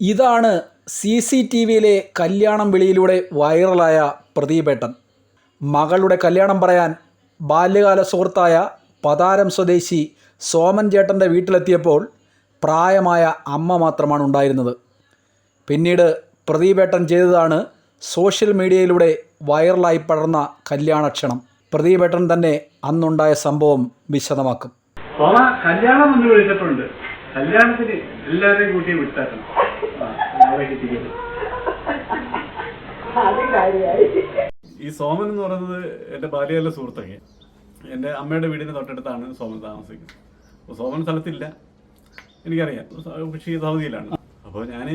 ഇതാണ് C C T വിയിലെ കല്യാണം വിളിയിലൂടെ വൈറലായ പ്രദീപേട്ടൻ. മകളുടെ കല്യാണം പറയാൻ ബാല്യകാല സുഹൃത്തായ പതാരം സ്വദേശി സോമൻ ചേട്ടന്റെ വീട്ടിലെത്തിയപ്പോൾ പ്രായമായ അമ്മ മാത്രമാണ് ഉണ്ടായിരുന്നത്. പിന്നീട് പ്രദീപേട്ടൻ ചെയ്തതാണ് സോഷ്യൽ മീഡിയയിലൂടെ വൈറലായി പടർന്ന കല്യാണക്ഷണം. പ്രദീപേട്ടൻ തന്നെ അന്നുണ്ടായ സംഭവം വിശദമാക്കും. കല്യാണം വിളിച്ചിട്ടുണ്ട്. കല്യാണത്തിന് എല്ലാവരെയും കൂട്ടി വിട്ടാക്കണം. ഈ സോമൻ എന്ന് പറയുന്നത് എന്റെ ഭാര്യയല്ല സുഹൃത്തൊക്കെ എന്റെ അമ്മയുടെ വീടിന് തൊട്ടടുത്താണ് സോമൻ താമസിക്കുന്നത്. അപ്പോൾ സോമൻ സ്ഥലത്തില്ല. എനിക്കറിയാം. പക്ഷേ സൗദിയിലാണ്. അപ്പോൾ ഞാൻ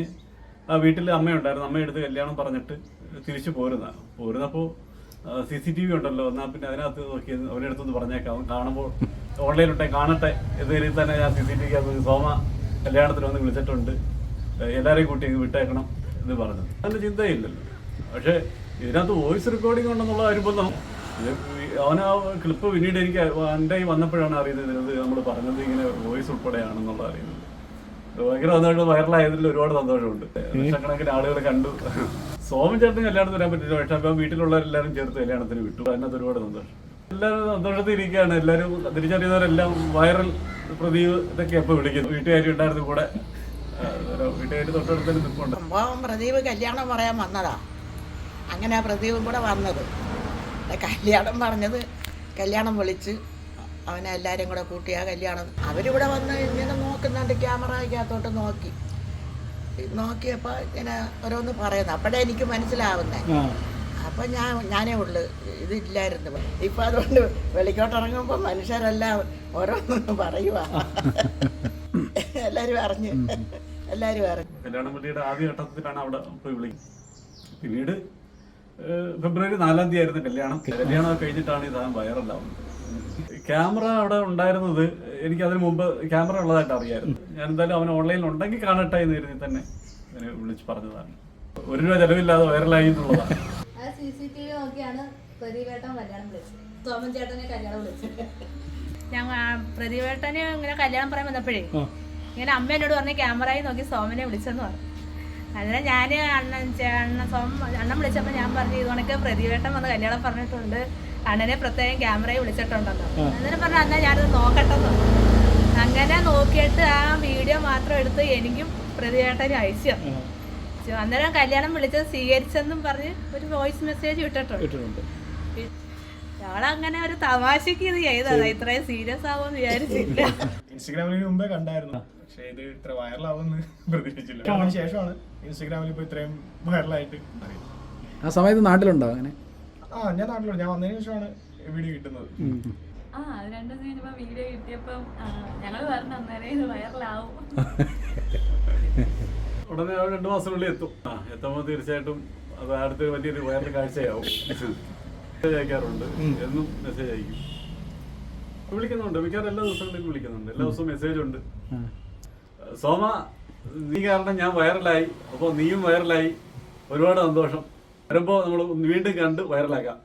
ആ വീട്ടിൽ അമ്മയുണ്ടായിരുന്നു. അമ്മയെടുത്ത് കല്യാണം പറഞ്ഞിട്ട് തിരിച്ചു പോരുന്ന പോരുന്നപ്പോൾ സി സി ടി വി ഉണ്ടല്ലോ. എന്നാൽ പിന്നെ അതിനകത്ത് നോക്കിയത് അവരെടുത്തൊന്ന് പറഞ്ഞേക്കാം. കാണുമ്പോൾ ഓൺലൈനിട്ടെ കാണട്ടെ എന്ന രീതിയിൽ തന്നെ ഞാൻ C C T V Soma കല്യാണത്തിന് വന്ന് വിളിച്ചിട്ടുണ്ട്. എല്ലാവരെയും കൂട്ടി വിട്ടേക്കണം എന്ന് പറഞ്ഞത് അതിന്റെ ചിന്തയില്ലല്ലോ. പക്ഷേ ഇതിനകത്ത് വോയിസ് റെക്കോർഡിംഗ് ഉണ്ടെന്നുള്ള കാര്യം അവൻ ആ ക്ലിപ്പ് പിന്നീട് എനിക്ക് എന്റെ വന്നപ്പോഴാണ് അറിയുന്നത് ഇതിനകത്ത് നമ്മൾ പറഞ്ഞത് ഇങ്ങനെ വോയിസ് ഉൾപ്പെടെയാണെന്നുള്ള അറിയുന്നത് ഭയങ്കര സന്തോഷം വൈറലായതിൽ ഒരുപാട് സന്തോഷമുണ്ട്. ലക്ഷക്കണക്കിന് ആളുകൾ കണ്ടു. സോമൻ ചേട്ടന് കല്യാണത്തിന് വരാൻ പറ്റില്ല. പക്ഷെ അപ്പം വീട്ടിലുള്ളവരെല്ലാവരും ചേർത്ത് കല്യാണത്തിന് വിട്ടു. അതിനകത്ത് ഒരുപാട് സന്തോഷം. എല്ലാവരും സന്തോഷത്തിൽ ഇരിക്കുകയാണ് എല്ലാവരും തിരിച്ചറിയുന്നവരെല്ലാം വൈറൽ പ്രദീപ് ഇതൊക്കെ എപ്പോൾ വിളിക്കുന്നു. വീട്ടുകാരി ഉണ്ടായിരുന്നു കൂടെ. വീട്ടുകാരി തൊട്ടടുത്ത് തന്നെ നിൽപ്പുണ്ട് സംഭവം പ്രദീപ് കല്യാണം പറയാൻ വന്നതാ. അങ്ങനെ പ്രദീപും കൂടെ വന്നത്. കല്യാണം പറഞ്ഞത് കല്യാണം വിളിച്ച് അവനെ എല്ലാവരും കൂടെ കൂട്ടിയാ കല്യാണം. അവരിവിടെ വന്ന് ഇങ്ങനെ നോക്കുന്നുണ്ട് ക്യാമറയ്ക്കകത്തോട്ട് നോക്കി. നോക്കിയപ്പോൾ ഇങ്ങനെ ഓരോന്ന് പറയുന്നു. അപ്പോഴേ എനിക്ക് മനസ്സിലാവുന്നേ. അപ്പം ഞാൻ ഞാനേ ഉള്ളു. ഇതില്ലായിരുന്നു. ഇപ്പം അതുകൊണ്ട് വെളിക്കോട്ടിറങ്ങുമ്പോൾ മനുഷ്യരെല്ലാം ഓരോന്നും പറയുക എല്ലാവരും അറിഞ്ഞു. എല്ലാവരും അറിഞ്ഞു. കല്യാണം പള്ളിയുടെ ആദ്യ ഘട്ടത്തിലാണ് അവിടെ പോയി വിളിക്കുന്നത്. പിന്നീട് ഫെബ്രുവരി നാലാം തീയതി ആയിരുന്നു കല്യാണം. കല്യാണം കഴിഞ്ഞിട്ടാണ് ഈ സാധനം ക്യാമറ അവിടെ ഉണ്ടായിരുന്നത് എനിക്ക് അതിന് മുമ്പ് ക്യാമറ ഉള്ളതായിട്ട് അറിയായിരുന്നു. ഞാൻ എന്തായാലും അവൻ ഓൺലൈനിൽ ഉണ്ടെങ്കിൽ കാണട്ടെ എന്ന് കരുതി തന്നെ വിളിച്ച് പറഞ്ഞതാണ്. ഒരു രൂപ ചെലവില്ലാതെ വൈറലായി എന്നുള്ളതാണ്. ആ സി സി ടി വി നോക്കിയാണ് പ്രതിവേട്ടൻ കല്യാണം വിളിച്ചത്. സോമൻ ചേട്ടനെ കല്യാണം വിളിച്ചത്. ഞാൻ ആ ഇങ്ങനെ കല്യാണം പറയാൻ വന്നപ്പോഴേ ഇങ്ങനെ അമ്മ എന്നോട് പറഞ്ഞ ക്യാമറയിൽ നോക്കി സോമനെ വിളിച്ചെന്ന് പറഞ്ഞു. അങ്ങനെ ഞാൻ അണ്ണൻ അണ്ണൻ സോമൻ അണ്ണൻ വിളിച്ചപ്പോൾ ഞാൻ പറഞ്ഞു ഇതുകൊണ്ടൊക്കെ പ്രതിവേട്ടം വന്ന് കല്യാണം പറഞ്ഞിട്ടുണ്ട്. അണ്ണനെ പ്രത്യേകം ക്യാമറയിൽ വിളിച്ചിട്ടുണ്ടെന്ന്. അങ്ങനെ പറഞ്ഞു അന്നാ ഞാനത് നോക്കട്ടെ എന്ന് അങ്ങനെ നോക്കിയിട്ട് ആ വീഡിയോ മാത്രം എടുത്ത് എനിക്കും പ്രതിവേട്ടനും അയച്ചു തന്നു. ചോ- അന്നേരം കല്യാണം വിളിച്ചത് സ്വീകരിച്ചെന്നും പറഞ്ഞ് ഒരു വോയിസ് മെസ്സേജ് ഇട്ടിട്ടുണ്ട്. ഞങ്ങളങ്ങനെ ഒരു തമാശക്ക് ഇത് ചെയ്തതാ. ഇത്രയും സീരിയസ് ആവുമെന്ന് വിചാരിച്ചില്ല. ഇൻസ്റ്റഗ്രാമിൽ മുമ്പേ കണ്ടായിരുന്നു. പക്ഷേ ഇത് ഇത്ര വൈറലാവുമെന്ന് പ്രതീക്ഷിച്ചില്ല. അതിന് ശേഷമാണ് ഇൻസ്റ്റഗ്രാമിൽ ഇപ്പൊ ഇത്രയും വൈറലായിട്ട് അറിയുന്നത് ആ സമയത്ത് നാട്ടിലുണ്ടോ അങ്ങനെ? ആ ഞാൻ നാട്ടിലുണ്ട്. ഞാൻ വന്നതിന് ശേഷമാണ് വീഡിയോ കിട്ടുന്നത്. ആ അത് രണ്ട് ദിവസം കഴിഞ്ഞപ്പോ വീഡിയോ കിട്ടിയപ്പം ഞങ്ങൾ പറഞ്ഞു അന്നേരം ഇത് വൈറലാവും. ഉടനെ രണ്ടു മാസത്തിനുള്ളിൽ എത്തും. ആ എത്തുമ്പോൾ തീർച്ചയായിട്ടും അത് അടുത്ത് വലിയൊരു വൈറൽ കാഴ്ചയാവും. മെസ്സേജ് അയക്കാറുണ്ട്. എന്നും മെസ്സേജ് അയക്കും. വിളിക്കുന്നുണ്ട്. മിക്കവാറും എല്ലാ ദിവസങ്ങളിലും വിളിക്കുന്നുണ്ട്. എല്ലാ ദിവസവും മെസ്സേജ് ഉണ്ട്. സോമ നീ കാരണം ഞാൻ വൈറലായി. അപ്പോൾ നീയും വൈറലായി. ഒരുപാട് സന്തോഷം. വരുമ്പോൾ നമ്മൾ വീണ്ടും കണ്ട് വൈറലാക്കാം.